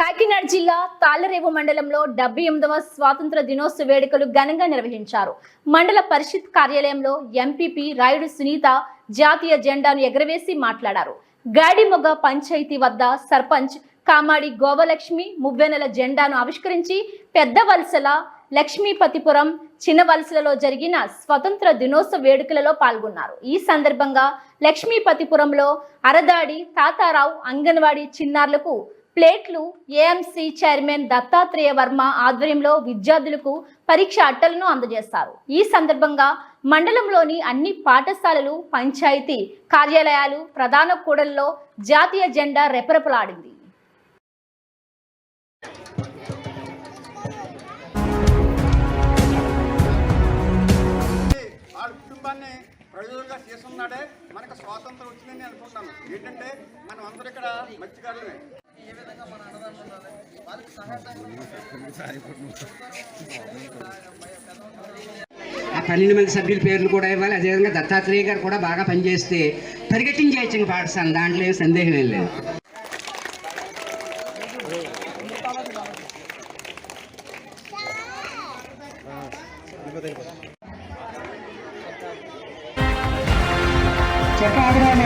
కాకినాడ జిల్లా తాళ్ళరేవు మండలంలో డెబ్బై ఎనిమిదవ స్వాతంత్ర దినోత్సవ వేడుకలు ఘనంగా నిర్వహించారు. మండల పరిషత్ కార్యాలయంలో ఎంపీపీ రాయుడు సునీత జాతీయ జెండాను ఎగరవేసి మాట్లాడారు. గాడిమొగ పంచాయతీ వద్ద సర్పంచ్ కామాడి గోవలక్ష్మి మువ్వెనల జెండాను ఆవిష్కరించి పెద్ద వలసల లక్ష్మీపతిపురం చిన్న వలసలలో జరిగిన స్వతంత్ర దినోత్సవ వేడుకలలో పాల్గొన్నారు. ఈ సందర్భంగా లక్ష్మీపతిపురంలో అరదాడి తాతారావు అంగన్వాడీ చిన్నారులకు ప్లేట్లు ఏఎంసీ చైర్మన్ దత్తాత్రేయ వర్మ ఆధ్వర్యంలో విద్యార్థులకు పరీక్ష అట్టలను అందజేస్తారు. ఈ సందర్భంగా మండలంలోని అన్ని పాఠశాలలు పంచాయతీ కార్యాలయాలు ప్రధాన కూడల్లో జాతీయ జెండా రెపరెపలాడింది. వాళ్ళ కుటుంబాన్ని ప్రయోజనంగా చేసుకున్నాడే మనకు స్వాతంత్రం వచ్చిందని అనుకుంటాను ఏంటంటే మనం అందరూ ఇక్కడ మత్స్యకారులమే ఆ పన్నెండు మంది సభ్యుల పేర్లు కూడా ఇవ్వాలి. అదేవిధంగా దత్తాత్రేయ గారు కూడా బాగా పనిచేస్తే పరిగెట్టించేయచ్చు ఇంక పాఠశాల. దాంట్లో ఏం సందేహం ఏం లేదు. చెప్ప ఆగ్రహం